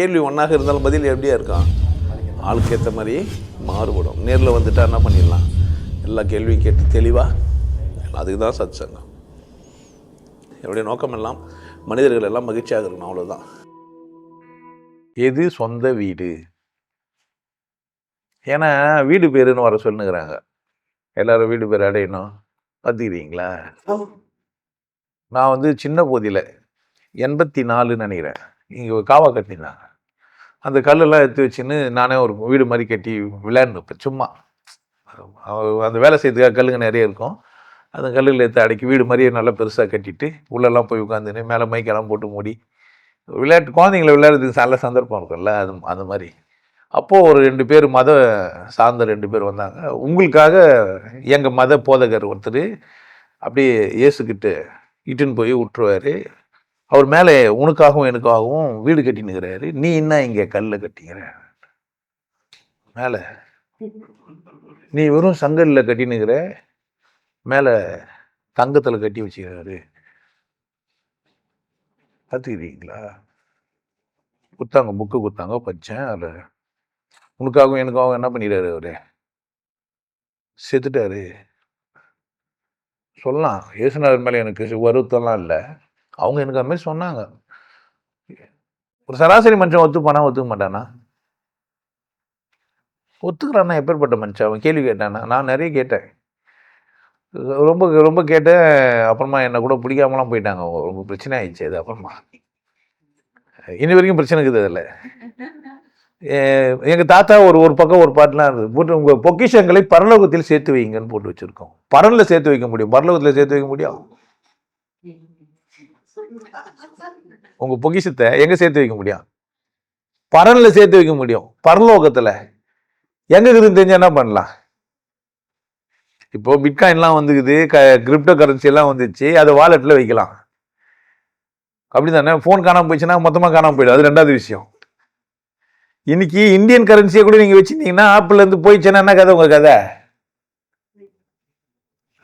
கேள்வி ஒன்றாக இருந்தாலும் பதில் எப்படியா இருக்கான் ஆளுக்கு ஏற்ற மாதிரி மாறுபடும். நேரில் வந்துட்டா என்ன பண்ணிடலாம்? எல்லா கேள்வியும் கேட்டு தெளிவாக அதுக்கு தான் சத் சங்கம் என்னுடைய நோக்கம் எல்லாம் மனிதர்கள் எல்லாம் மகிழ்ச்சியாக இருக்கணும் அவ்வளோதான் எது சொந்த வீடு? ஏன்னா வீடு பேருன்னு வர சொல்லுங்கிறாங்க. எல்லாரும் வீடு பேர் அடையணும் பார்த்துக்கிறீங்களா நான் வந்து சின்ன போதியில் எண்பத்தி நாலுன்னு நினைக்கிறேன். இங்கே காவா கட்டினாங்க. அந்த கல்லெல்லாம் எடுத்து வச்சுன்னு நானே ஒரு வீடு மாதிரி கட்டி விளையாண்டுப்பேன் சும்மா. அவ- அந்த வேலை செய்யறதுக்காக கல்லுங்க நிறைய இருக்கும். அந்த கல்லுகளை எடுத்து அடக்கி வீடு மாதிரியே நல்லா பெருசாக கட்டிட்டு உள்ளெல்லாம் போய் உட்காந்துன்னு மேலே மைக்கெல்லாம் போட்டு மூடி. விளையாட்டு குழந்தைங்கள விளையாடுறதுக்கு நல்ல சந்தர்ப்பம் இருக்கும்ல அது அந்த மாதிரி. அப்போது ஒரு ரெண்டு பேர் மத சார்ந்த ரெண்டு பேர் வந்தாங்க. உங்களுக்காக எங்கள் மத போதகர் ஒருத்தர் அப்படியே இயேசுக்கிட்ட இட்டுன்னு போய் விட்டுருவார். அவர் மேலே உனக்காகவும் எனக்காகவும் வீடு கட்டினுக்கிறாரு நீ என்ன இங்கே கல்ல கட்டிக்கிற மேலே. நீ வெறும் சங்கல்ல கட்டினுக்கிற மேலே தங்கத்தில் கட்டி வச்சுக்கிறாரு. பார்த்துக்கிறீங்களா? கொடுத்தாங்க புக்கு கொடுத்தாங்க படித்தேன். அதில் உனக்காகவும் எனக்காகவும் என்ன பண்ணிடுறாரு அவரு? செத்துட்டாரு. சொல்லலாம் இயேசுநாதர் மேலே எனக்கு வருத்தம்லாம் இல்லை. அவங்க எனக்கு அதுமாரி சொன்னாங்க. ஒரு சராசரி மனுஷன் ஒத்துப்பானா ஒத்துக்க மாட்டானா? ஒத்துக்கிறான்னா எப்பேற்பட்ட மனுஷன்? அவன் கேள்வி கேட்டானா? நான் நிறைய கேட்டேன். ரொம்ப ரொம்ப கேட்டேன். அப்புறமா என்னை கூட பிடிக்காமலாம் போயிட்டாங்க அவங்க. ரொம்ப பிரச்சனை ஆயிடுச்சு அது அப்புறமா. இனி வரைக்கும் பிரச்சனை இருக்குது அதில். எங்கள் தாத்தா ஒரு ஒரு பக்கம் ஒரு பாட்டுலாம் இருக்குது போட்டு உங்கள் பொக்கிஷங்களை பரலோகத்தில் சேர்த்து வைங்கன்னு போட்டு வச்சுருக்கோம். பரனில் சேர்த்து வைக்க முடியும். பரலோகத்தில் சேர்த்து வைக்க முடியும். உங்கள் பொக்கிஷத்தை எங்கே சேர்த்து வைக்க முடியும்? பரனில் சேர்த்து வைக்க முடியும். பரலோகத்தில். எங்கே இருக்குதுன்னு தெரிஞ்சா என்ன பண்ணலாம்? இப்போ பிட்காயின்லாம் வந்துக்குது க கிரிப்டோ கரன்சி எல்லாம் வந்துச்சு அதை வாலெட்டில் வைக்கலாம். அப்படி தானே ஃபோன் காணாமல் போயிடுச்சுன்னா மொத்தமாக காணாமல் போயிடும். அது ரெண்டாவது விஷயம். இன்னைக்கு இந்தியன் கரன்சியை கூட நீங்கள் வச்சுருந்தீங்கன்னா ஆப்பிள்லேருந்து போயிடுச்சேன்னா போயிடுச்சுன்னா என்ன கதை உங்கள் கதை?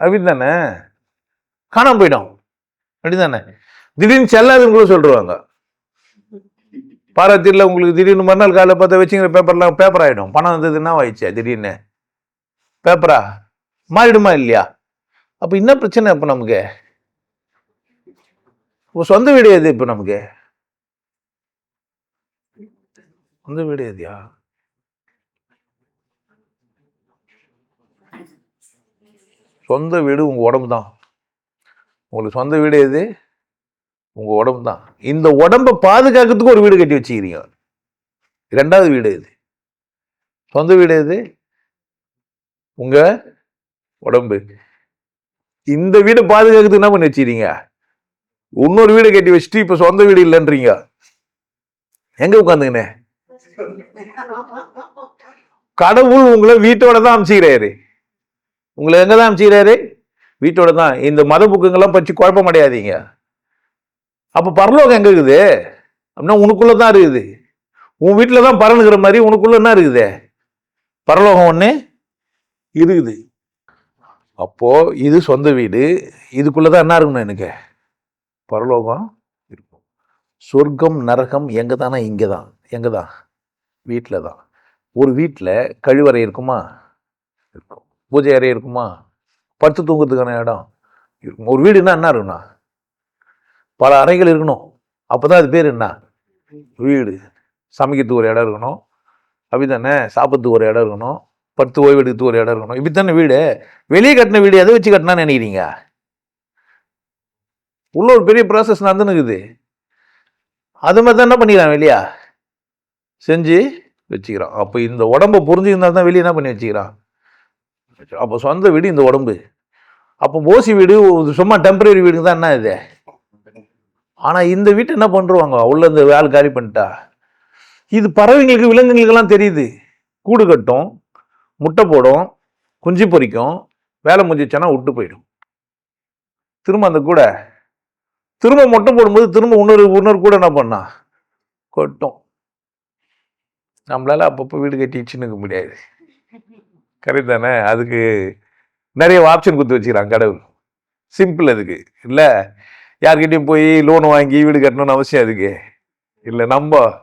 அப்படி தானே காணாமல் போயிடும். அப்படி தானே திடீர்னு செல்லாதுங்களும் சொல்லுவாங்க சொல்லிடுவாங்க பாரத்தில் உங்களுக்கு திடீர்னு மறுநாள் காலையில் பார்த்தா வச்சுங்கிற பேப்பர்லாம் பேப்பர் ஆகிடும் பணம் வந்தது என்ன ஆயிடுச்சு திடீர்னு? பேப்பரா மாறிடுமா இல்லையா? அப்போ என்ன பிரச்சனை இப்போ நமக்கு? இப்போ சொந்த வீடு எது இப்போ நமக்கு? சொந்த வீடு எதுயா? சொந்த வீடு உங்கள் உடம்பு தான் உங்களுக்கு சொந்த வீடு எது? உங்கள் உடம்பு தான். இந்த உடம்பை பாதுகாக்கிறதுக்கு ஒரு வீடு கட்டி வச்சுக்கிறீங்க. ரெண்டாவது வீடு இது. சொந்த வீடு இது உங்கள் உடம்பு. இந்த வீடை பாதுகாக்கிறதுக்கு என்ன பண்ணி வச்சுக்கிறீங்க? இன்னொரு வீடு கட்டி வச்சுட்டு இப்போ சொந்த வீடு இல்லைன்றீங்க. எங்கே உட்காந்துங்கண்ணே கடவுள் உங்களை வீட்டோட தான் அமிச்சுக்கிறாரு. உங்களை எங்கே தான் அமிச்சுக்கிறாரு? வீட்டோட தான். இந்த மத புக்குங்கெல்லாம் பற்றி குழப்பம் அடையாதீங்க அப்போ பரலோகம் எங்கே இருக்குது? அப்படின்னா உனக்குள்ளே தான் இருக்குது. உன் வீட்டில் தான் பரணுங்கிற மாதிரி உனக்குள்ள என்ன இருக்குது? பரலோகம் ஒன்று இருக்குது. அப்போது இது சொந்த வீடு. இதுக்குள்ளே தான் என்ன இருக்கணும் எனக்கு? பரலோகம் இருக்கும். சொர்க்கம் நரகம் எங்கே தானே இங்கே தான் எங்கே தான் வீட்டில் தான் ஒரு வீட்டில் கழிவறை இருக்குமா? இருக்கும். பூஜை அறை இருக்குமா? படுத்து தூங்குறதுக்கான இடம் இருக்கும். ஒரு வீடுனா என்ன இருக்குண்ணா பல அறைகள் இருக்கணும். அப்போ தான் அது பேர் என்ன? வீடு. சமைக்கிறதுக்கு ஒரு இடம் இருக்கணும். அப்படிதானே சாப்பிட்றதுக்கு ஒரு இடம் இருக்கணும். படுத்து ஓய்வு எடுக்கிறதுக்கு ஒரு இடம் இருக்கணும். இப்படி தானே வீடு? வெளியே கட்டின வீடு எதை வச்சு கட்டினான்னு நினைக்கிறீங்க? உள்ள ஒரு பெரிய ப்ராசஸ் நடந்துனுக்குது அது மாதிரி தான் என்ன பண்ணிக்கிறான் வெளியா? செஞ்சு வச்சுக்கிறான். அப்போ இந்த உடம்பை புரிஞ்சுருந்தா தான் வெளியே என்ன பண்ணி வச்சுக்கிறான்? அப்போ சொந்த வீடு இந்த உடம்பு. அப்போ ஓசி வீடு சும்மா டெம்பரரி வீடுங்க தான் என்ன இது? ஆனால் இந்த வீட்டை என்ன பண்ணுருவாங்க உள்ள இந்த வேலை காரி பண்ணிட்டா? இது பறவைங்களுக்கு விலங்குகளுக்கெல்லாம் தெரியுது. கூடு கட்டும் முட்டை போடும் குஞ்சு பொரிக்கும் வேலை முடிஞ்சிச்சுன்னா விட்டு போயிடும். திரும்ப அந்த கூட. திரும்ப முட்டை போடும்போது திரும்ப இன்னொரு இன்னொரு கூட என்ன பண்ணா? கொட்டும். நம்மளால அப்பப்போ வீடு கட்டி வச்சுன்னு முடியாது. கரெக்ட் தானே? அதுக்கு நிறைய ஆப்ஷன் கொடுத்து வச்சுக்கிறான் கடவுள். சிம்பிள் அதுக்கு. இல்லை யார்கிட்டயும் போய் லோன் வாங்கி வீடு கட்டணும்னு அவசியம் அதுக்கு இல்லை நம்ம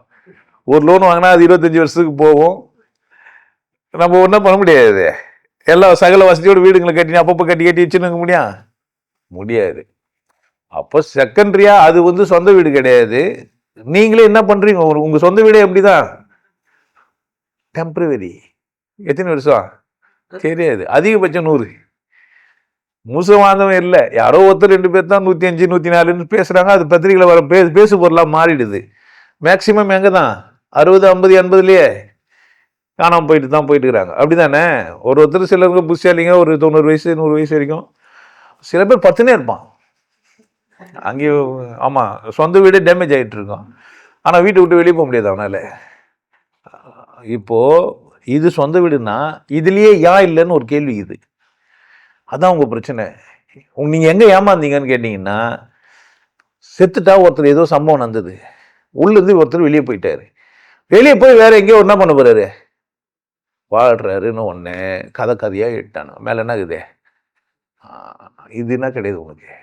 ஒரு லோன் வாங்கினா அது இருபத்தஞ்சி வருஷத்துக்கு போகும். நம்ம ஒன்றும் பண்ண முடியாது. எல்லாம் சகல வசதியோட வீடுங்களை கட்டி அப்பப்போ கட்டி கட்டி வச்சுன்னு முடியும் முடியாது. அப்போ செகண்டரியா அது வந்து சொந்த வீடு கிடையாது. நீங்களே என்ன பண்றீங்க? ஒரு- உங்க சொந்த வீடே எப்படிதான்? டெம்பரவரி எத்தனை வருஷம்? தெரியாது. அதிகபட்சம் நூறு. மூசவாதம் இல்லை. யாரோ ஒருத்தர் ரெண்டு பேர் தான் நூற்றி அஞ்சு நூற்றி நாலுன்னு பேசுகிறாங்க அது பத்திரிகையில் வர பே பேசு பொருளாக மாறிடுது. மேக்சிமம் எங்கே தான்? அறுபது ஐம்பது எண்பதுலேயே காணாமல் போயிட்டு தான் போயிட்டு இருக்கிறாங்க அப்படி தானே ஒரு ஒருத்தர் சிலருக்கு புத்திசாலிங்க ஒரு தொண்ணூறு வயசு நூறு வயசு வரைக்கும். சில பேர் பத்துனே இருப்பான். அங்கேயும் ஆமாம் சொந்த வீடே டேமேஜ் ஆகிட்டு இருக்கும். ஆனால் வீட்டை விட்டு வெளியே போக முடியாது அவனால். இப்போது இது சொந்த வீடுனா இதுலேயே ஏன் இல்லைன்னு ஒரு கேள்வி இது. அதான் உங்கள் பிரச்சனை. நீங்கள் எங்கே ஏமாந்தீங்கன்னு கேட்டிங்கன்னா செத்துட்டா ஒருத்தர் ஏதோ சம்பவம் நடந்தது. உள்ளேருந்து ஒருத்தர் வெளியே போயிட்டாரு. வெளியே போய் வேற எங்கேயோ என்ன பண்ண போகிறாரு வாழ்கிறாருன்னு ஒன்று கதை கதையாக இட்டானு மேலே என்ன இருக்குது? இதுனா இது என்ன கிடையாது உங்களுக்கு.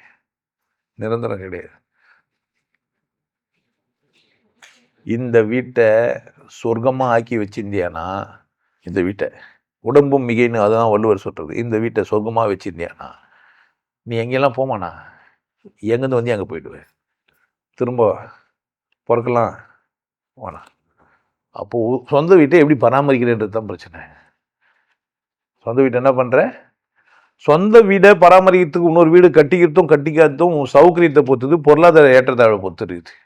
நிரந்தரம் கிடையாது. இந்த வீட்டை சொர்க்கமாக ஆக்கி வச்சிருந்தியானா இந்த வீட்டை. உடம்பும் மிகைன்னு அதுதான் வள்ளுவர் சொல்கிறது இந்த வீட்டை சொர்க்கமாக வச்சுருந்தியாண்ணா நீ எங்கெல்லாம் போமாண்ணா? எங்கேருந்து வந்து அங்கே போயிடுவேன் திரும்ப பிறக்கலாம். வேணாம் அப்போது சொந்த வீட்டை எப்படி பராமரிக்கிறேன்றது தான் பிரச்சனை. சொந்த வீட்டை என்ன பண்ணுற சொந்த வீடை பராமரிக்கிறதுக்கு இன்னொரு வீடு கட்டிக்கிறதும் கட்டிக்காததும் சௌகரியத்தை பொறுத்தது பொருளாதார ஏற்றத்தாழ்வை பொறுத்து இருக்குது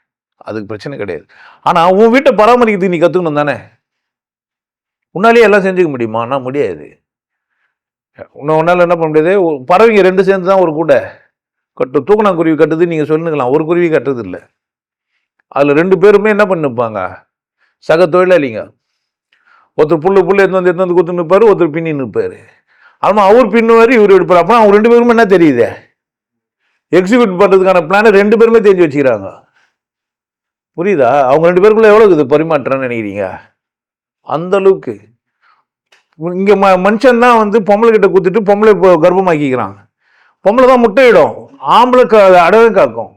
அதுக்கு பிரச்சனை கிடையாது. ஆனால் உன் வீட்டை பராமரிக்கிறதுக்கு நீ கற்றுக்கணும் தானே? உன்னாலேயே எல்லாம் செஞ்சுக்க முடியுமா? ஆனால் முடியாது. உன்னை உன்னால் என்ன பண்ண முடியாது? பறவைங்க ரெண்டு சேர்ந்து தான் ஒரு கூடை. கட்டு தூக்கணாங்குருவி கட்டுது நீங்கள் சொல்லுங்களாம் ஒரு குருவி கட்டுறது இல்லை. அதில் ரெண்டு பேருமே என்ன பண்ணிப்பாங்க? சக தொழிலாளிங்க. ஒருத்தர் புல்லு புல்லு எடுத்து வந்து எடுத்து வந்து குத்து நிற்பார் ஒருத்தர் பின்னி நிற்பார் ஆமாம் அவர் பின்னுவார் இவர் எடுப்பார். அப்புறம் அவங்க ரெண்டு பேருமே என்ன தெரியுது? எக்ஸிக்யூட் பண்ணுறதுக்கான பிளானை ரெண்டு பேருமே தெரிஞ்சு வச்சுக்கிறாங்க. புரியுதா? அவங்க ரெண்டு பேருக்குள்ளே எவ்வளோ இருக்குது பரிமாற்றம்னு நினைக்கிறீங்க? அந்த அளவுக்கு இங்கே ம மனுஷன் தான் வந்து பொம்பளை கிட்ட குத்துட்டு பொம்பளை இப்போ கர்ப்பமாக்கிக்கிறான் பொம்பளை தான் முட்டையிடும். ஆம்பளை க அடவே காக்கும்.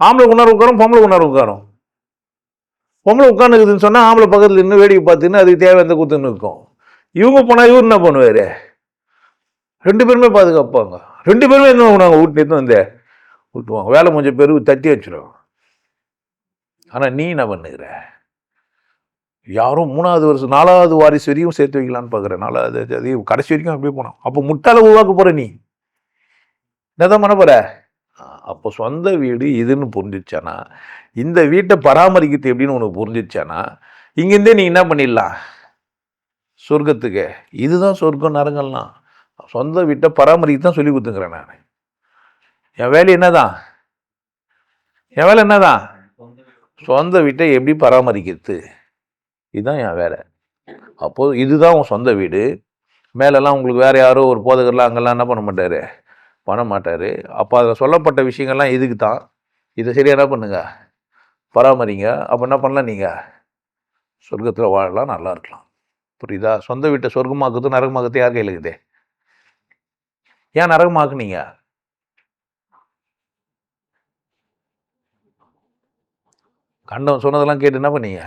ஆம்பளை உணர்வு உட்காரும் பொம்பளை உணர்வு உட்காரும். பொம்பளை உட்காந்துக்குதுன்னு சொன்னால் ஆம்பளை பக்கத்தில் நின்று வேடிக்கை பார்த்துன்னு அதுக்கு தேவையான குத்துன்னு இருக்கும். இவங்க போனால் இவர் என்ன பண்ணுவார்? ரெண்டு பேருமே பாதுகாப்பாங்க. ரெண்டு பேருமே என்ன பண்ணுவாங்க? வீட்டு வந்து விட்டுவாங்க வேலை முடிஞ்ச பேருக்கு தட்டி வச்சிருவாங்க. ஆனால் நீ என்ன பண்ணுகிற? யாரும் மூணாவது வருஷம் நாலாவது வாரிசு வரையும் சேர்த்து வைக்கலான்னு பார்க்குறேன் நாலாவது அது கடைசி வரைக்கும் அப்படியே போனோம். அப்போ முட்டாள உருவாக்க போகிற நீ? என்னதான் பண்ண போகிற அப்போ சொந்த வீடு இதுன்னு புரிஞ்சிச்சானா இந்த வீட்டை பராமரிக்கிறது எப்படின்னு உனக்கு புரிஞ்சிச்சானா இங்கேருந்தே நீ என்ன பண்ணிடலாம்? சொர்க்கத்துக்கு. இதுதான் சொர்க்கம் நரங்கள்லாம் சொந்த வீட்டை பராமரிக்க தான் சொல்லி கொடுத்துக்கிறேன் நான். என் வேலை என்னதான்? என் வேலை என்னதான்? சொந்த வீட்டை எப்படி பராமரிக்கிறது? இதுதான் என் வேலை. அப்போது இதுதான் உன் சொந்த வீடு. மேலெல்லாம் உங்களுக்கு வேறு யாரோ ஒரு போதகர்லாம் அங்கெல்லாம் என்ன பண்ண மாட்டார்? பண்ண மாட்டார். அப்போ அதில் சொல்லப்பட்ட விஷயங்கள்லாம் இதுக்கு தான். இதை சரியா என்ன பண்ணுங்க? பராமரிங்க. அப்போ என்ன பண்ணலாம் நீங்கள் சொர்க்கத்தில் வாழலாம் நல்லா இருக்கலாம். புரியுதா? சொந்த வீட்டை சொர்க்கமாக்குறது நரகமாக்குறது யார் கையில் இருக்குது? ஏன் நரகமாக்குனீங்க? கண்டம் சொன்னதெல்லாம் கேட்டு என்ன பண்ணீங்க?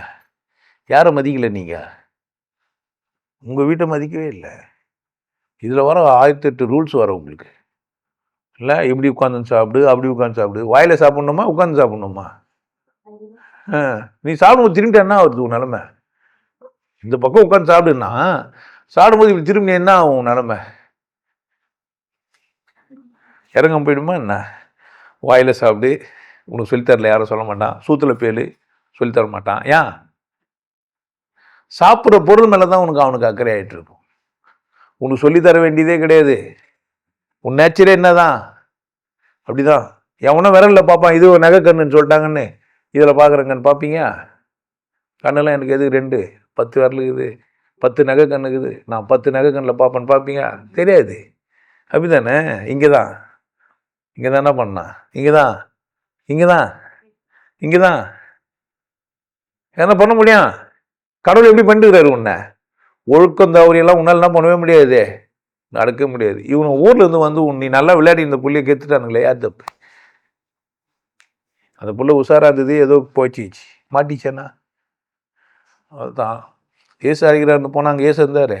யாரை மதிக்கலை நீங்கள் உங்கள் வீட்டை மதிக்கவே இல்லை. இதில் வர ஆயிரத்தி எட்டு ரூல்ஸ் வர உங்களுக்கு. இல்லை இப்படி உட்காந்து சாப்பிடு அப்படி உட்காந்து சாப்பிடு. வாயில் சாப்பிட்ணுமா உட்காந்து சாப்பிட்ணுமா? ஆ, நீ சாப்பிடும்போது திரும்பிட்டு என்ன வருது உன் நிலமை? இந்த பக்கம் உட்காந்து சாப்பிடுன்னா சாப்பிடும்போது இப்படி திரும்பி என்ன ஆகும் உன் நிலமை? இறங்க போயிடுமா என்ன? வாயில் சாப்பிடு. உனக்கு சொல்லித்தரல யாரும் சொல்ல மாட்டான். சூத்தில் பேலு சொல்லித்தர மாட்டான். ஏன்? சாப்பிட்ற பொருள் மேலே தான் உனக்கு அவனுக்கு அக்கறை ஆகிட்டு இருக்கும் உனக்கு சொல்லித்தர வேண்டியதே கிடையாது. உன் நேச்சரே என்னதான்? அப்படிதான். எவனும் விரலில் பார்ப்பான் இது ஒரு நகை கண்ணுன்னு சொல்லிட்டாங்கன்னு. இதில் பார்க்குறேங்கன்னு பார்ப்பீங்க? கண்ணெல்லாம் எனக்கு எது ரெண்டு? பத்து விரல் இருக்குது. பத்து நகை கண்ணு இருக்குது. நான் பத்து நகை கண்ணில் பார்ப்பேன்னு பார்ப்பீங்க? தெரியாது. அப்படிதானே? இங்கே தான் இங்கே தான் என்ன பண்ணான் இங்கே தான் இங்கே தான் இங்கே தான் என்ன பண்ண முடியும்? கடவுள் எப்படி பண்ணிட்டுக்கிறாரு உன்னை? ஒழுக்கம் தவறியெல்லாம் உன்னால் என்ன பண்ணவே முடியாது. நடக்க முடியாது. இவனை ஊர்லேருந்து வந்து உன் நீ நல்லா விளையாடி இந்த புள்ளியை கெத்துட்டானுங்களே யார் தப்பு? அந்த புள்ள உஷாராக இருந்தது ஏதோ போச்சிச்சு மாட்டிச்சேன்னா அதுதான் ஏசு அழைக்கிறாருன்னு போனால் அங்கே ஏசு இருந்தார்?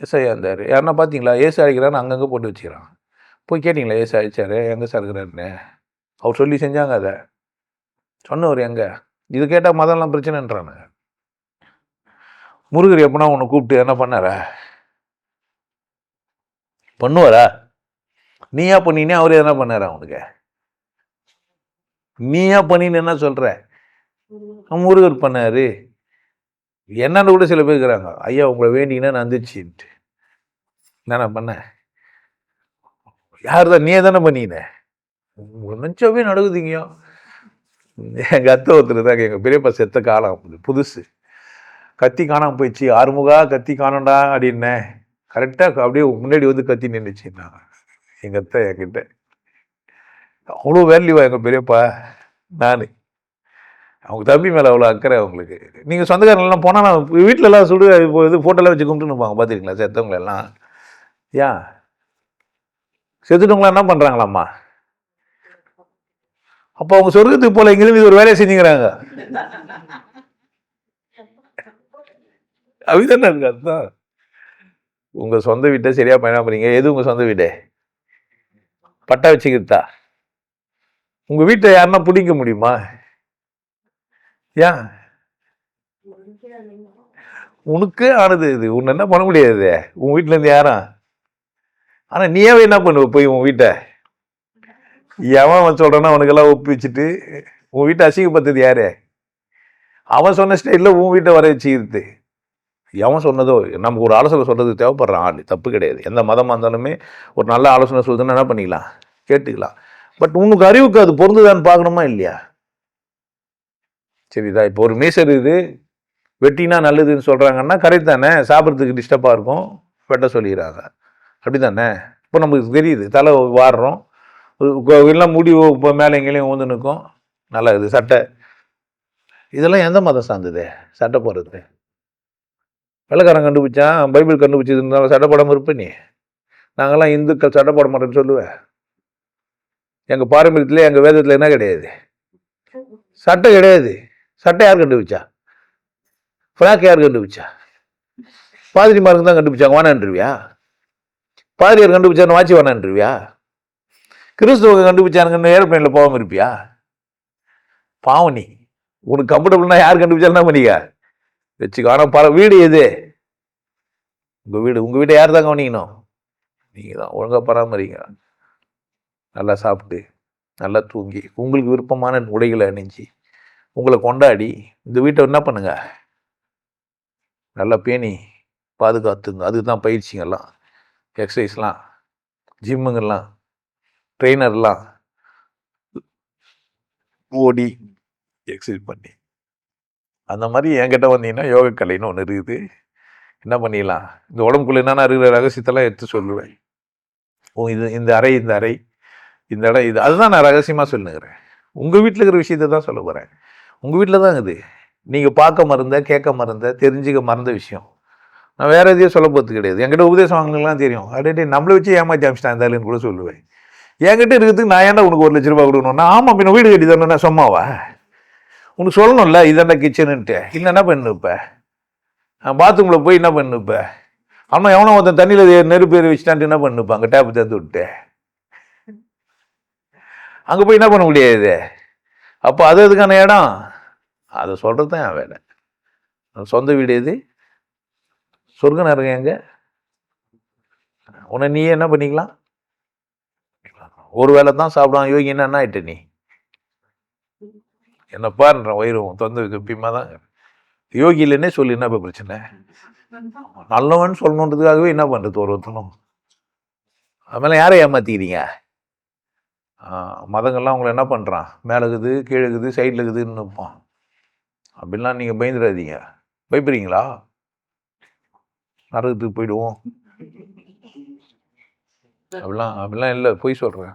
ஏசையா இருந்தார். யாருன்னா பார்த்தீங்களா ஏசு அழைக்கிறான்னு அங்கங்கே போட்டு வச்சுக்கிறான். போய் கேட்டிங்களா ஏசு அழைச்சாரு? எங்கே சார் இருக்கிறாருன்னு? அவர் சொல்லி செஞ்சாங்க அதை. சொன்னவர் எங்கே? இது கேட்டால் மதம்லாம் பிரச்சனைன்றானு. முருகர் எப்படின்னா உன்னை கூப்பிட்டு என்ன பண்ணாரா? பண்ணுவாரா? நீயா பண்ணினே அவர் என்ன பண்ணாரா அவனுக்கு நீயா பண்ணின்னு என்ன சொல்ற? முருகர். பண்ணாரு. என்னன்னு கூட சில பேர் இருக்கிறாங்க ஐயா உங்களை வேண்டிங்கன்னா நந்துச்சுன்ட்டு என்ன பண்ண? யார் தான் நீயே தானே பண்ணின நினச்சவே நடக்குதுங்கயோ எங்கள் அத்தை ஒருத்தர் தாங்க எங்கள் பெரியப்பா செத்த காலம் புதுசு. கத்தி காணாமல் போயிடுச்சு. ஆறுமுகா கத்தி காணண்டா அப்படின்னேன் கரெக்டாக அப்படியே முன்னாடி வந்து கத்தி நின்றுச்சுன்னா எங்கள் அத்தை என்கிட்ட. அவ்வளோ வேல்யூவா எங்கள் பெரியப்பா. நான். அவங்க தம்பி மேலே அவ்வளோ அக்கறை அவங்களுக்கு. நீங்கள் சொந்தக்காரங்களாம் போனால் நான் வீட்டிலலாம் சுடு இப்போ இது ஃபோட்டோலாம் வச்சு கும்பிட்டு நிற்பாங்க பார்த்துருக்கீங்களா செத்தவங்களெல்லாம். ஏன் செத்துட்டவங்களாம் என்ன பண்ணுறாங்களாம்மா அப்போ அவங்க சொர்க்கத்துக்கு போல எங்கேயும் இது ஒரு வேலையை செஞ்சுக்கிறாங்க. அப்படிதானே இருக்கு அதுதான் உங்கள் சொந்த வீட்டை சரியாக பயணப்படுறீங்க எது உங்கள் சொந்த வீடு? பட்டா வச்சுக்கிட்டா உங்கள் வீட்டை யாருன்னா பிடிக்க முடியுமா? ஏன்? உனக்கு ஆனது இது. உன்னை என்ன பண்ண முடியாது? உன் வீட்டிலேருந்து யாரும் ஆனால் நீயாவே என்ன பண்ணுவ போய் உன் வீட்டை? எவன் அவன் சொல்றானா அவனுக்கெல்லாம் ஒப்பி வச்சுட்டு உன் வீட்டை அசிங்கப்பட்டது யாரு? அவன் சொன்ன ஸ்டைலில் உன் வீட்டை வர வச்சுக்கிறது. எவன் சொன்னதோ நமக்கு ஒரு ஆலோசனை சொல்கிறது தேவைப்படுறான். ஆள் தப்பு கிடையாது. எந்த மதமாக இருந்தாலுமே ஒரு நல்ல ஆலோசனை சொல்லுதுன்னா என்ன பண்ணிக்கலாம்? கேட்டுக்கலாம். பட் உனக்கு அறிவுக்கு அது பொருந்துதான்னு பார்க்கணுமா இல்லையா? சரிதா இப்போ ஒரு மீசர் இது. வெட்டினா நல்லதுன்னு சொல்கிறாங்கன்னா கரெக்ட் தானே? சாப்பிட்றதுக்கு டிஸ்டர்பாக இருக்கும். வெட்ட சொல்லிடுறாங்க. அப்படி தானே இப்போ நமக்கு தெரியுது. தலை வாடுறோம். எல்லாம் முடி இப்போ மேலே எங்கேயும் ஊந்து நிற்கும். நல்லா இது சட்டை. இதெல்லாம் எந்த மதம் சார்ந்தது? சட்டை போடுறது. வெள்ளக்காரன் கண்டுபிடிச்சான் பைபிள் கண்டுபிடிச்சது இருந்தாலும் சட்டை இருப்ப நீ. நாங்கள்லாம் இந்துக்கள் சட்டை போட மாட்டேன்னு சொல்லுவேன் எங்கள் பாரம்பரியத்தில் எங்கள் வேதத்தில் என்ன கிடையாது? சட்டை கிடையாது. சட்டை யார் கண்டுபிடிச்சா? ஃப்ராக் யார் கண்டுபிடிச்சா? பாதிரிமாருக்கு தான் கண்டுபிடிச்சாங்க வானான்றிருவியா பாதிரியார் கண்டுபிடிச்சான்னு வாட்சி வானான்றிருவியா கிறிஸ்துவங்க கண்டுபிடிச்சானுங்கன்னு ஏரோப்ளைனில் போகாமல் இருப்பியா? பாவம் நீ. உனக்கு கம்ஃபர்டபுள்னா யார் கண்டுபிடிச்சாலும் என்ன பண்ணிக்க? வச்சுக்கோ ஆனால் பல வீடு எது? உங்கள் வீடு உங்கள் வீட்டை யார் தான் கவனிக்கணும்? நீங்கள் தான் ஒழுங்காக பராமரிங்க. நல்லா சாப்பிட்டு நல்லா தூங்கி உங்களுக்கு விருப்பமான உடைகளை அணிஞ்சு உங்களை கொண்டாடி இந்த வீட்டை என்ன பண்ணுங்க? நல்லா பேணி பாதுகாத்துங்க. அதுக்கு தான் பயிற்சிங்கெல்லாம் எக்ஸசைஸ்லாம் ஜிம்முங்கெல்லாம் ட்ரெயினர்லாம் ஓடி எக்ஸசைஸ் பண்ணி. அந்த மாதிரி என்கிட்ட வந்தீங்கன்னா யோகக்கலைன்னு ஒன்று இருக்குது. என்ன பண்ணிடலாம்? இந்த உடம்புக்குள்ள என்னென்ன இருக்கிற ரகசியத்தெல்லாம் எடுத்து சொல்லுவேன். ஓ இது இந்த அறை இந்த அறை இந்த இடம் இது. அதுதான் நான் ரகசியமாக சொல்லுங்கிறேன் உங்கள் வீட்டில் இருக்கிற விஷயத்த தான் சொல்ல போகிறேன் உங்கள் வீட்டில் தான் இது. நீங்கள் பார்க்க மறந்த கேட்க மறந்த தெரிஞ்சுக்க மறந்த விஷயம். நான் வேறு எதையும் சொல்ல போகிறது கிடையாது. என்கிட்ட உபதேசம் வாங்கலாம் தெரியும். அப்படியே நம்மளை வச்சு ஏமாற்றி அமிச்சிட்டேன் இருந்தாலும் கூட சொல்லுவேன். என்கிட்ட இருக்கிறதுக்கு நான் ஏன்டா உனக்கு ஒரு லட்ச ரூபா கொடுக்கணும்னா? ஆமாம் பின்ன வீடு கட்டி தானே சும்மாவா? உனக்கு சொல்லணும்ல இதாண்டா கிச்சனுன்ட்டு. இல்லை என்ன பண்ணு இப்போ? பாத்ரூமில் போய் என்ன பண்ணு இப்போ? அவன் எவனோ ஒருத்தன் தண்ணியில் நெருப்பு ஏறி வச்சுட்டான்ட்டு என்ன பண்ணுப்பா அங்கே டேப்பு தந்து விட்டு. அங்கே போய் என்ன பண்ண முடியாது அப்போ அது அதுக்கான இடம்? அதை சொல்கிறது தான் என் வேலை சொந்த வீடு எது? சொர்க்க நேரம் எங்க? உன்னை நீயே என்ன பண்ணிக்கலாம்? ஒரு வேலை தான் சாப்பிடுவான். யோகி என்ன ஆயிட்ட நீ? என்னப்பான்ற வயிறு தொந்த கப்பியமாக தான். யோகி இல்லைன்னே சொல்லி என்ன இப்போ பிரச்சனை? நல்லவன் சொல்லணுன்றதுக்காகவே என்ன பண்ணுறது ஒரு ஒருத்தனும்? அதுமாதிரி யாரை ஏமாற்றிக்கிறீங்க மதங்கள்லாம் அவங்கள என்ன பண்ணுறான் மேலே இருக்குது கீழே இருக்குது சைடில் இருக்குதுன்னு நிற்பான் அப்படிலாம் நீங்கள் பயந்துடாதீங்க. பயப்படுறீங்களா? நரகத்துக்கு போயிடுவோம். அப்படிலாம் அப்படிலாம் இல்லை பொய் சொல்கிறேன்